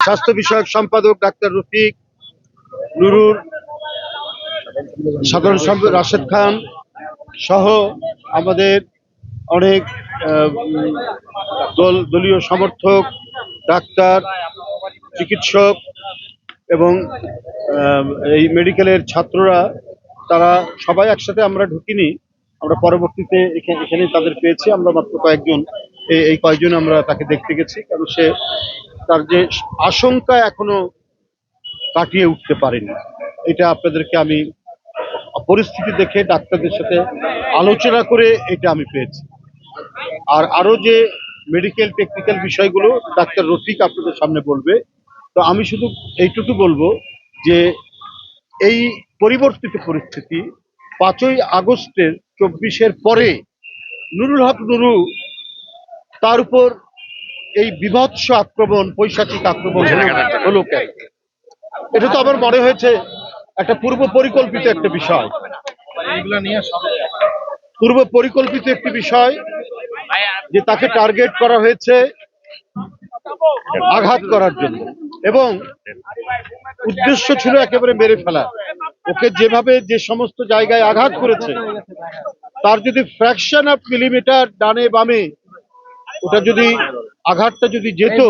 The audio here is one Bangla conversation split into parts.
স্বাস্থ্য বিষয়ক সম্পাদক ডাক্তার রফিক নুরুল, সাধারণ সম্পাদক রাশেদ খান সহ আমাদের অনেক আহ, দল দলীয় সমর্থক ডাক্তার চিকিৎসক এবং আহ, এই মেডিকেলের ছাত্ররা তারা সবাই একসাথে আমরা ঢুকিনি। আমরা পরবর্তীতে এখা- এখানে তাদের পেয়েছি। আমরা মাত্র কয়েকজন এই কয়েকজন আমরা তাকে দেখতে গেছি। কারণ সে তার যে আশঙ্কা এখনও কাটিয়ে উঠতে পারেনি। এটা আপনাদেরকে আমি পরিস্থিতি দেখে ডাক্তারদের সাথে আলোচনা করে এটা আমি পেয়েছি। আর আরও যে মেডিকেল টেকনিক্যাল বিষয়গুলো ডাক্তার রফিক আপনাদের সামনে বলবে, তো আমি শুধু এইটুকু বলব যে এই পরিবর্তিত পরিস্থিতি পাঁচই আগস্টের চব্বিশের পরে নুরুল হক নুরু তার উপর এই বিভৎস আক্রমণ পৈশাচিক আক্রমণ হলো- কেন? এটা তো আমার মনে হয়েছে একটা পূর্ব পরিকল্পিত একটা বিষয়। পূর্ব পরিকল্পিত একটি বিষয় যে তাকে টার্গেট করা হয়েছে আঘাত করার জন্য। এবং উদ্দেশ্য ছিল একেবারে মেরে ফেলা। ওকে যেভাবে যে সমস্ত জায়গায় আঘাত করেছে তার যদি ফ্র্যাকশন অফ মিলিমিটার ডানে বামে ওটা যদি আঘাতটা যদি যেত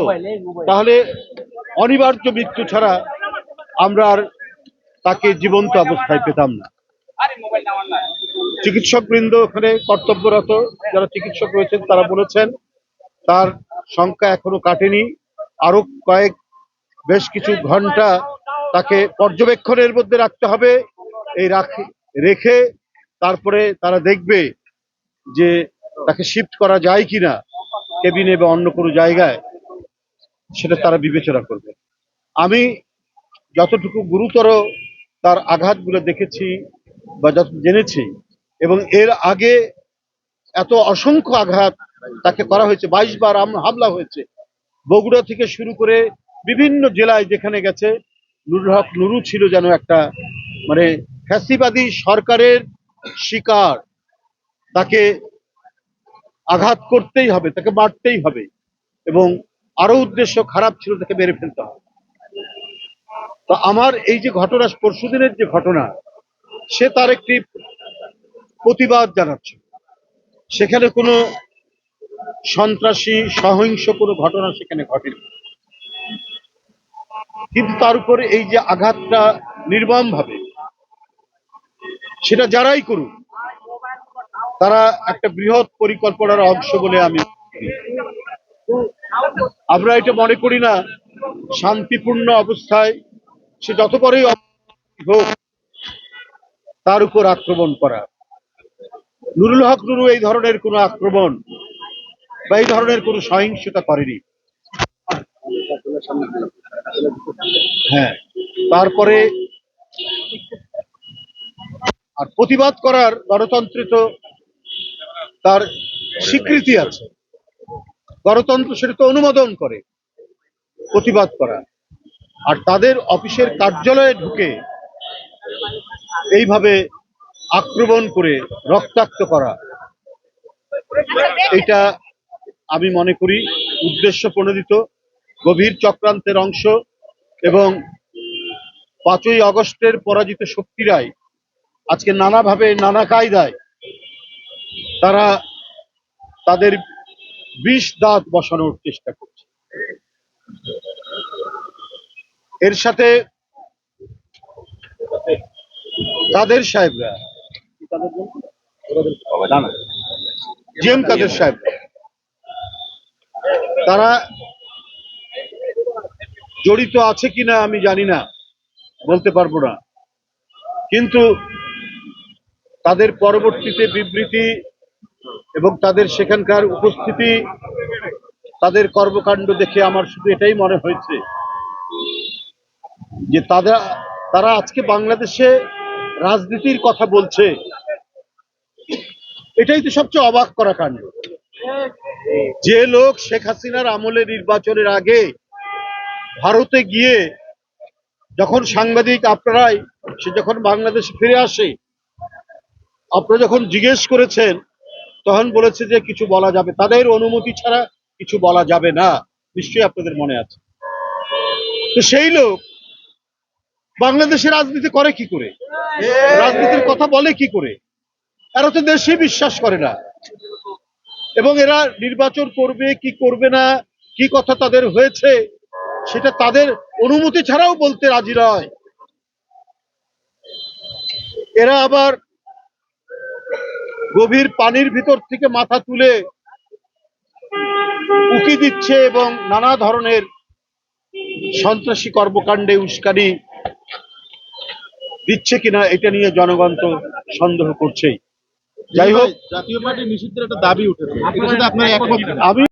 তাহলে অনিবার্য মৃত্যু ছাড়া আমরা আর তাকে জীবন্ত অবস্থায় পেতাম না। চিকিৎসক বৃন্দ ওখানে কর্তব্যরত যারা চিকিৎসক রয়েছেন তারা বলেছেন তার সংখ্যা এখনও কাটেনি। আরও কয়েক বেশ কিছু ঘণ্টা তাকে পর্যবেক্ষণের মধ্যে রাখতে হবে। এই রাখে রেখে তারপরে তারা দেখবে যে তাকে শিফট করা যায় কিনা। কেবিনে বা অন্য কোনো জায়গায়, সেটা তারা বিবেচনা করবে। আমি যতটুকু গুরুতর তার আঘাতগুলো দেখেছি বা যত জেনেছি, এবং এর আগে এত অসংখ্য আঘাত তাকে করা হয়েছে বাইশ বার হামলা হয়েছে। বগুড়া থেকে শুরু করে বিভিন্ন জেলায় যেখানে গেছে, নুরুল হক নুরু ছিল যেন একটা মানে ফ্যাসিবাদী সরকারের শিকার। তাকে আঘাত করতেই হবে, তাকে মারতেই হবে। এবং আরও উদ্দেশ্য খারাপ ছিল তাকে মেরে ফেলতে হবে। তো আমার এই যে ঘটনা, পরশুদিনের যে ঘটনা, সে তার একটি প্রতিবাদ জানাচ্ছে। সেখানে কোনো সন্ত্রাসী, সহিংস কোনো ঘটনা সেখানে ঘটেনি। কিন্তু তার উপরে এই যে আঘাতটা নির্মম ভাবে সেটা যারাই করুক তারা একটা বৃহৎ পরিকল্পনার অংশ বলে আমি আমরা এটা মনে করি না, শান্তিপূর্ণ অবস্থায় সে যত অপরাধী হোক তার উপর আক্রমণ করা। নুরুল হক নুরু এই ধরনের কোনো আক্রমণ বা এই ধরনের কোনো সহিংসতা করেনি। হ্যাঁ তারপরে আর প্রতিবাদ করার গণতন্ত্রে তো তার স্বীকৃতি আছে। গণতন্ত্র সেটা তো অনুমোদন করে, প্রতিবাদ করা। আর তাদের অফিসের কার্যালয়ে ঢুকে এইভাবে আক্রমণ করে রক্তাক্ত করা, এটা আমি মনে করি উদ্দেশ্য প্রণোদিত, গভীর চক্রান্তের অংশ এবং পাঁচই আগস্টের পরাজিত শক্তিরাই আজকে নানাভাবে নানা কায়দায় তারা তাদের বিষ দাঁত বসানোর চেষ্টা করছে। এর সাথে কাদের সাহেবরা? জি এম কাদের সাহেব তারা জড়িত আছে কিনা আমি জানি না, বলতে পারব না। কিন্তু তাদের পরবর্তীতে বিবৃতি এবং তাদের সেখানকার উপস্থিতি, তাদের কর্মকাণ্ড দেখে আমার শুধু এটাই মনে হয়েছে যে তারা তারা আজকে বাংলাদেশে রাজনীতির কথা বলছে। এটাই তো সবচেয়ে অবাক করা কাণ্ড। যে লোক শেখ হাসিনার আমলে নির্বাচনের আগে ভারতে গিয়ে যখন সাংবাদিক আপনারাই সে যখন বাংলাদেশে ফিরে আসে, আপনারা যখন জিজ্ঞেস করেছেন তখন বলেছে যে কিছু বলা যাবে। তাদের অনুমতি ছাড়া কিছু বলা যাবে না। নিশ্চয়ই আপনাদের মনে আছে। তো সেই লোক বাংলাদেশের রাজনীতি করে কি করে? রাজনীতির কথা বলে কি করে? এরা তো দেশে বিশ্বাস করে না। এবং এরা নির্বাচন করবে, কি করবে না, কি কথা তাদের হয়েছে, সেটা তাদের অনুমতি ছাড়াও বলতে রাজি নয়। এরা আবার গভীর পানির ভিতর থেকে মাথা তুলে উকি দিচ্ছে এবং নানা ধরনের সন্ত্রাসী কর্মকাণ্ডে উস্কানি দিচ্ছে কিনা এটা নিয়ে জনগণ তো সন্দেহ করছেই যাই হোক জাতীয় পার্টি নিষিদ্ধের একটা দাবি উঠেছে? আমি